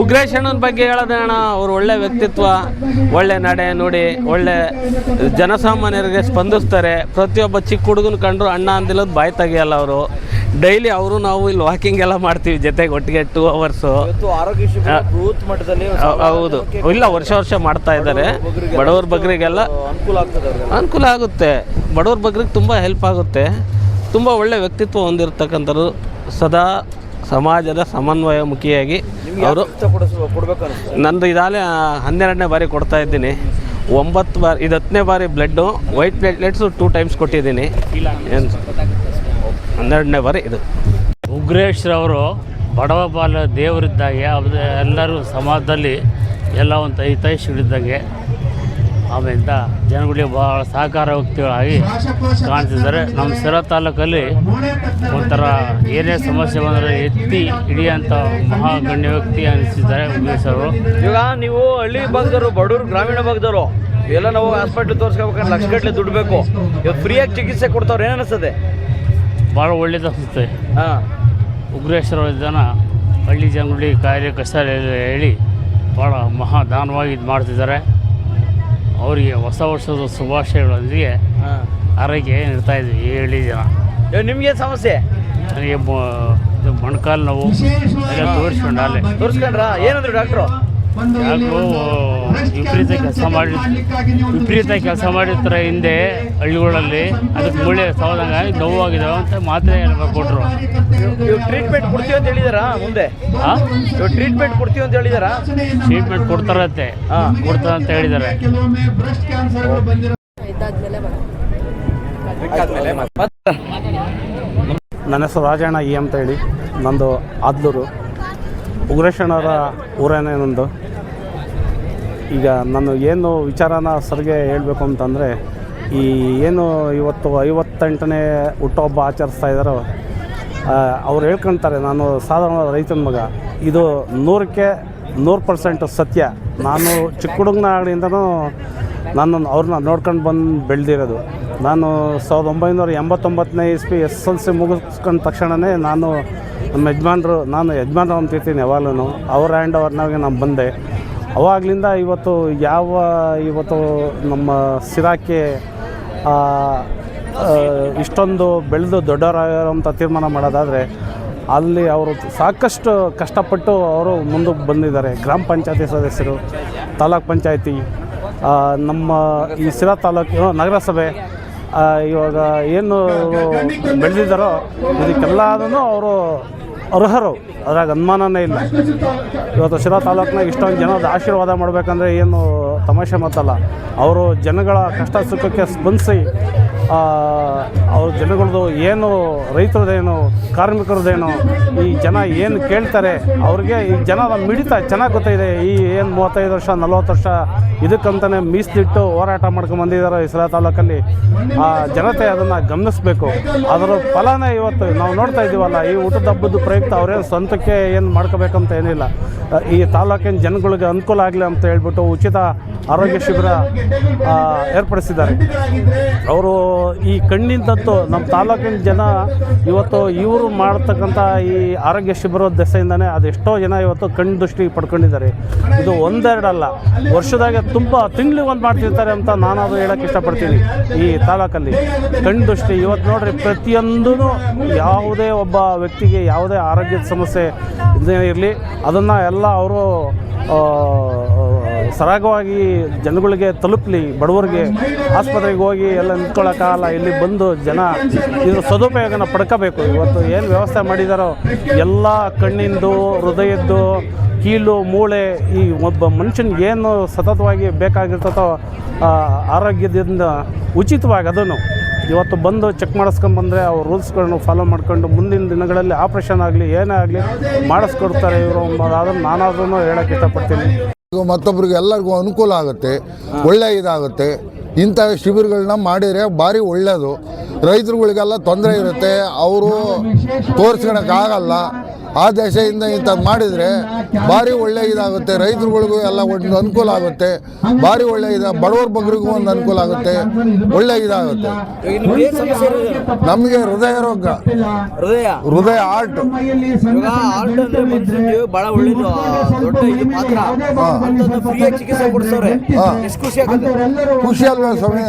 ಉಗ್ರೇಶ್ ಅಣ್ಣನ ಬಗ್ಗೆ ಹೇಳೋದಣ್ಣ ಅವ್ರು ಒಳ್ಳೆ ವ್ಯಕ್ತಿತ್ವ ಒಳ್ಳೆ ನಡೆ ನುಡಿ ಒಳ್ಳೆ ಜನಸಾಮಾನ್ಯರಿಗೆ ಸ್ಪಂದಿಸ್ತಾರೆ. ಪ್ರತಿಯೊಬ್ಬ ಚಿಕ್ಕ ಹುಡುಗನ ಕಂಡ್ರು ಅಣ್ಣ ಅಂದಿಲ್ಲದು ಬಾಯಿ ತೆಗಿಯಲ್ಲ ಅವರು. ಡೈಲಿ ಅವರು ನಾವು ಇಲ್ಲಿ ವಾಕಿಂಗ್ ಎಲ್ಲ ಮಾಡ್ತೀವಿ ಜೊತೆಗೆ ಒಟ್ಟಿಗೆ ಟೂ ಅವರ್ಸು ಮಟ್ಟದಲ್ಲಿ ಹೌದು. ಇಲ್ಲ ವರ್ಷ ವರ್ಷ ಮಾಡ್ತಾ ಇದ್ದಾರೆ. ಬಡವ್ರ ಬಗ್ರಿಗೆಲ್ಲ ಅನುಕೂಲ ಆಗ್ತದೆ ಅನುಕೂಲ ಆಗುತ್ತೆ. ಬಡವ್ರ ಬಗ್ರಿಗೆ ತುಂಬ ಹೆಲ್ಪ್ ಆಗುತ್ತೆ. ತುಂಬ ಒಳ್ಳೆ ವ್ಯಕ್ತಿತ್ವ ಹೊಂದಿರತಕ್ಕಂಥವ್ರು ಸದಾ ಸಮಾಜದ ಸಮನ್ವಯ ಮುಖಿಯಾಗಿ ಅವರು ನಂದು ಇದಾಗಲೇ ಹನ್ನೆರಡನೇ ಬಾರಿ ಕೊಡ್ತಾ ಇದ್ದೀನಿ. ಒಂಬತ್ತು ಬಾರಿ ಇದು ಹತ್ತನೇ ಬಾರಿ blood white platelets two times ಕೊಟ್ಟಿದ್ದೀನಿ. ಏನು? ಹನ್ನೆರಡನೇ ಬಾರಿ ಇದು. ಉಗ್ರೇಶ್ರವರು ಬಡವ ಬಾಲ ದೇವರಿದ್ದಾಗೆ ಅವ್ರ ಎಲ್ಲರೂ ಸಮಾಜದಲ್ಲಿ ಎಲ್ಲ ಒಂದು ಹಿತೈಷಿಗಳಿದ್ದಂಗೆ ಆಮೇಲಿಂದ ಜನಗಳಿಗೆ ಭಾಳ ಸಹಕಾರ ವ್ಯಕ್ತಿಗಳಾಗಿ ಕಾಣ್ತಿದ್ದಾರೆ ನಮ್ಮ ಸಿರಾ ತಾಲೂಕಲ್ಲಿ ಒಂಥರ ಏನೇ ಸಮಸ್ಯೆ ಬಂದರೆ ಎತ್ತಿ ಹಿಡಿಯೋಂಥ ಮಹಾಗಣ್ಯ ವ್ಯಕ್ತಿ ಅನಿಸಿದ್ದಾರೆ ಉಮೇಶ್ ಅವರು. ಇವಾಗ ನೀವು ಹಳ್ಳಿ ಭಾಗದವರು ಬಡವರು ಗ್ರಾಮೀಣ ಭಾಗದವರು ಎಲ್ಲ ನಾವು ಹಾಸ್ಪಿಟ್ಲ್ ತೋರಿಸ್ಕೋಬೇಕಾದ್ರೆ ಲಕ್ಷಗಟ್ಟಲೆ ದುಡ್ಡು ಬೇಕು. ಇವಾಗ ಫ್ರೀಯಾಗಿ ಚಿಕಿತ್ಸೆ ಕೊಡ್ತಾವ್ರು ಏನು ಅನಿಸ್ತದೆ ಭಾಳ ಒಳ್ಳೇದು ಅನಿಸ್ತದೆ ಹಾಂ. ಉಗ್ರೇಶ್ವರ ಜನ ಹಳ್ಳಿ ಜನಗಳಿಗೆ ಕಾಯಿಲೆ ಕಷ್ಟ ಹೇಳಿ ಭಾಳ ಮಹಾದಾನವಾಗಿ ಇದು ಮಾಡ್ತಿದ್ದಾರೆ. ಅವರಿಗೆ ಹೊಸ ವರ್ಷದ ಶುಭಾಶಯಗಳೊಂದಿಗೆ ಆರೈಕೆ ನೀಡ್ತಾ ಇದ್ವಿ ಹೇಳಿ ಜನ. ನಿಮ್ಗೆ ಸಮಸ್ಯೆ? ನನಗೆ ಮೊಣಕಾಲು ನೋವು. ತೋರಿಸ್ಕೊಂಡು ಅಲ್ಲೇ. ತೋರಿಸ್ಕೊಂಡ್ರಾ? ಏನಂದ್ರು ಡಾಕ್ಟ್ರು? ಯಾಕೋ ವಿಪರೀತ ಕೆಲಸ ಮಾಡಿ ವಿಪರೀತ ಕೆಲಸ ಮಾಡಿರ್ತಾರೆ ಹಿಂದೆ ಹಳ್ಳಿಗಳಲ್ಲಿ. ಅದಕ್ಕೆ ಮೂಳೆ ಸವದಂಗ ನೋವಾಗಿದ್ದಾವೆ ಅಂತ ಮಾತ್ರೆ ಕೊಟ್ಟರು ನೀವು ಟ್ರೀಟ್ಮೆಂಟ್ ಕೊಡ್ತೀವಿ ಅಂತ ಹೇಳಿದಾರಾ ಮುಂದೆ? ಹಾಂ ಇವಾಗ ಟ್ರೀಟ್ಮೆಂಟ್ ಕೊಡ್ತೀವಿ ಅಂತ ಹೇಳಿದಾರಾ? ಟ್ರೀಟ್ಮೆಂಟ್ ಕೊಡ್ತಾರಂತೆ. ಹಾಂ. ಕೊಡ್ತಾರೆ ಅಂತ ಹೇಳಿದಾರೆ. ನನ್ನ ಹೆಸರು ರಾಜಣ್ಣ ಇ ಅಂತ ಹೇಳಿ. ನಂದು ಆದ್ಲೂರು. ಉಗ್ರೇಶಣ್ಣವರ ಊರೇನೇ ನಂದು. ಈಗ ನಾನು ಏನು ವಿಚಾರನ ಸರ್ಗೆ ಹೇಳಬೇಕು ಅಂತಂದರೆ, ಈ ಏನು ಇವತ್ತು ಐವತ್ತೆಂಟನೇ ಹುಟ್ಟುಹಬ್ಬ ಆಚರಿಸ್ತಾ ಇದ್ದಾರೋ ಅವ್ರು ಹೇಳ್ಕೊಂತಾರೆ, ನಾನು ಸಾಧಾರಣ ರೈತನ ಮಗ, ಇದು ನೂರಕ್ಕೆ ನೂರು ಪರ್ಸೆಂಟ್ ಸತ್ಯ. ನಾನು ಚಿಕ್ಕ ಹುಡುಗನ ಹುಡುಗನಾಗಲಿಂದನೂ ನಾನು ಅವ್ರನ್ನ ನೋಡ್ಕೊಂಡು ಬಂದು ಬೆಳೆದಿರೋದು. ನಾನು ಸಾವಿರದ ಒಂಬೈನೂರ ಎಂಬತ್ತೊಂಬತ್ತನೇ ಇಸ್ವಿ ಎಸ್ ಎಲ್ ಸಿ ಮುಗಿಸ್ಕೊಂಡ ತಕ್ಷಣವೇ ನಾನು ನಮ್ಮ ಯಜಮಾನ್ರು, ನಾನು ಯಜಮಾನ್ರು ಅಂತಿರ್ತೀನಿ ಯಾವಾಗಲೂ ಅವ್ರ ಹ್ಯಾಂಡ್ ಓವರ್ನಾಗೆ ನಾನು ಬಂದೆ. ಅವಾಗಲಿಂದ ಇವತ್ತು ಯಾವ ಇವತ್ತು ನಮ್ಮ ಸಿರಾಕ್ಕೆ ಇಷ್ಟೊಂದು ಬೆಳೆದು ದೊಡ್ಡವರಾಗಿರೋಂಥ ತೀರ್ಮಾನ ಮಾಡೋದಾದರೆ ಅಲ್ಲಿ ಅವರು ಸಾಕಷ್ಟು ಕಷ್ಟಪಟ್ಟು ಅವರು ಮುಂದಕ್ಕೆ ಬಂದಿದ್ದಾರೆ. ಗ್ರಾಮ ಪಂಚಾಯತಿ ಸದಸ್ಯರು, ತಾಲೂಕ್ ಪಂಚಾಯತಿ ನಮ್ಮ ಈ ಸಿರಾ ತಾಲೂಕು ನಗರಸಭೆ ಇವಾಗ ಏನು ಬೆಳೆದಿದ್ದಾರೋ ಇದಕ್ಕೆಲ್ಲದೂ ಅವರು ಅರ್ಹರು. ಅದ್ರಾಗ ಅನುಮಾನನೇ ಇಲ್ಲ. ಇವತ್ತು ಶಿರಾ ತಾಲೂಕಿನಾಗ ಇಷ್ಟೊಂದು ಜನದ ಆಶೀರ್ವಾದ ಮಾಡಬೇಕಂದ್ರೆ ಏನು ತಮಾಷೆ ಮಾತಲ್ಲ. ಅವರು ಜನಗಳ ಕಷ್ಟ ಸುಖಕ್ಕೆ ಸ್ಪಂದಿಸಿ ಅವ್ರ ಜನಗಳದ್ದು ಏನು ರೈತರದೇನು ಕಾರ್ಮಿಕರದೇನು ಈ ಜನ ಏನು ಕೇಳ್ತಾರೆ, ಅವ್ರಿಗೆ ಈ ಜನದ ಮಿಡಿತ ಚೆನ್ನಾಗಿ ಗೊತ್ತಿದೆ ಈ ಏನು ಮೂವತ್ತೈದು ವರ್ಷ, ನಲ್ವತ್ತು ವರ್ಷ ಇದಕ್ಕಂತಲೇ ಮೀಸಲಿಟ್ಟು ಹೋರಾಟ ಮಾಡ್ಕೊಂಡು ಬಂದಿದ್ದಾರೆ ಇಸ್ರಾ ತಾಲೂಕಲ್ಲಿ. ಆ, ಜನತೆ ಅದನ್ನು ಗಮನಿಸಬೇಕು. ಅದರ ಫಲನೇ ಇವತ್ತು ನಾವು ನೋಡ್ತಾ ಇದ್ದೀವಲ್ಲ, ಈ ಊಟದ ಹಬ್ಬದ ಪ್ರಯುಕ್ತ ಅವರೇನು ಸ್ವಂತಕ್ಕೆ ಏನು ಮಾಡ್ಕೋಬೇಕಂತ ಏನಿಲ್ಲ. ಈ ತಾಲೂಕಿನ ಜನಗಳಿಗೆ ಅನುಕೂಲ ಆಗಲಿ ಅಂತ ಹೇಳ್ಬಿಟ್ಟು ಉಚಿತ ಆರೋಗ್ಯ ಶಿಬಿರ ಏರ್ಪಡಿಸಿದ್ದಾರೆ. ಅವರು ಈ ಕಣ್ಣಿಂದಂತೂ ನಮ್ಮ ತಾಲೂಕಿನ ಜನ ಇವತ್ತು ಇವರು ಮಾಡ್ತಕ್ಕಂಥ ಈ ಆರೋಗ್ಯ ಶಿಬಿರದ ದೆಸೆಯಿಂದನೇ ಅದೆಷ್ಟೋ ಜನ ಇವತ್ತು ಕಣ್ಣು ದೃಷ್ಟಿ ಪಡ್ಕೊಂಡಿದ್ದಾರೆ. ಇದು ಒಂದೆರಡಲ್ಲ. ವರ್ಷದಾಗೆ ತುಂಬ ತಿಂಗಳಿಗೆ ಒಂದು ಮಾಡ್ತಿರ್ತಾರೆ ಅಂತ ನಾನು ಅದು ಹೇಳೋಕ್ಕೆ ಇಷ್ಟಪಡ್ತೀನಿ ಈ ತಾಲೂಕಲ್ಲಿ. ಕಣ್ಣು ದೃಷ್ಟಿ ಇವತ್ತು ನೋಡ್ರಿ ಪ್ರತಿಯೊಂದೂ ಯಾವುದೇ ಒಬ್ಬ ವ್ಯಕ್ತಿಗೆ ಯಾವುದೇ ಆರೋಗ್ಯದ ಸಮಸ್ಯೆ ಇದೇ ಇರಲಿ, ಅದನ್ನು ಎಲ್ಲ ಅವರು ಸರಾಗವಾಗಿ ಜನಗಳಿಗೆ ತಲುಪಲಿ, ಬಡವರಿಗೆ, ಆಸ್ಪತ್ರೆಗೆ ಹೋಗಿ ಎಲ್ಲ ನಿಂತ್ಕೊಳ್ಳೋಕ್ಕಾಗಲ್ಲ ಇಲ್ಲಿ ಬಂದು ಜನ ಇದ್ರ ಸದುಪಯೋಗನ ಪಡ್ಕೋಬೇಕು. ಇವತ್ತು ಏನು ವ್ಯವಸ್ಥೆ ಮಾಡಿದಾರೋ ಎಲ್ಲ ಕಣ್ಣಿಂದು, ಹೃದಯದ್ದು, ಕೀಲು, ಮೂಳೆ, ಈ ಒಬ್ಬ ಮನುಷ್ಯನಿಗೆ ಏನು ಸತತವಾಗಿ ಬೇಕಾಗಿರ್ತದೋ ಆರೋಗ್ಯದಿಂದ ಉಚಿತವಾಗಿ ಅದನ್ನು ಇವತ್ತು ಬಂದು ಚೆಕ್ ಮಾಡಿಸ್ಕೊಂಬಂದರೆ ಅವ್ರು ರೂಲ್ಸ್ಗಳನ್ನು ಫಾಲೋ ಮಾಡ್ಕೊಂಡು ಮುಂದಿನ ದಿನಗಳಲ್ಲಿ ಆಪ್ರೇಷನ್ ಆಗಲಿ, ಏನೇ ಆಗಲಿ ಮಾಡಿಸ್ಕೊಡ್ತಾರೆ ಇವರು ಅದನ್ನು ನಾನಾದ್ರೂ ಹೇಳೋಕ್ಕೆ ಇಷ್ಟಪಡ್ತೀನಿ. ಮತ್ತೊಬ್ಬರಿಗೆ ಎಲ್ಲರಿಗೂ ಅನುಕೂಲ ಆಗುತ್ತೆ ಒಳ್ಳೆಯ ಇದಾಗುತ್ತೆ. ಇಂಥ ಶಿಬಿರಗಳನ್ನ ಮಾಡಿದರೆ ಭಾರಿ ಒಳ್ಳೆಯದು ರೈತರುಗಳಿಗೆಲ್ಲ ತೊಂದರೆ ಇರುತ್ತೆ. ಅವರು ತೋರಿಸ್ಕೊಳಕ್ಕಾಗಲ್ಲ. ಆ ದೆಸೆಯಿಂದ ಇಂಥದ್ದು ಮಾಡಿದರೆ ಭಾರಿ ಒಳ್ಳೆ ಇದಾಗುತ್ತೆ. ರೈತರುಗಳಿಗೂ ಎಲ್ಲ ಒಂದು ಅನುಕೂಲ ಆಗುತ್ತೆ. ಭಾರಿ ಒಳ್ಳೆ ಇದೆ ಬಡವರ ಬಗ್ಗರಿಗೂ ಒಂದು ಅನುಕೂಲ ಆಗುತ್ತೆ. ಒಳ್ಳೆ ಇದಾಗುತ್ತೆ? ನಮಗೆ ಹೃದಯ ರೋಗ. ಹೃದಯ. ಹೃದಯ ಆರ್ಟ್ ಬಹಳ ಒಳ್ಳೇದು ಖುಷಿ ಅಲ್ವಾ ಸ್ವಾಮಿ?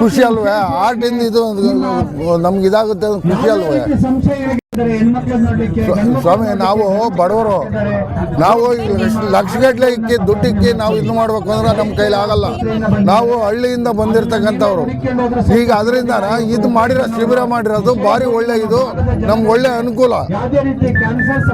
ಖುಷಿ ಅಲ್ವೇ? ಆರ್ಟಿಂದ ಇದು ನಮ್ಗೆ ಇದಾಗುತ್ತೆ ಖುಷಿ ಅಲ್ವೇ? ಸ್ವಾಮಿ ನಾವು ಬಡವರು. ನಾವು ಲಕ್ಷಗಟ್ಟಲೆ ಇಕ್ಕಿ ದುಡ್ಡು ಇಕ್ಕಿ ನಾವು ಇದು ಮಾಡ್ಬೇಕು ಅಂದ್ರೆ ನಮ್ಮ ಕೈಲಿ ಆಗಲ್ಲ. ನಾವು ಹಳ್ಳಿಯಿಂದ ಬಂದಿರ್ತಕ್ಕಂಥವ್ರು. ಈಗ ಅದರಿಂದ ಇದು ಮಾಡಿರೋ ಶಿಬಿರ ಮಾಡಿರೋದು ಭಾರಿ ಒಳ್ಳೆ ಇದು. ನಮ್ಗೆ ಒಳ್ಳೆ ಅನುಕೂಲ.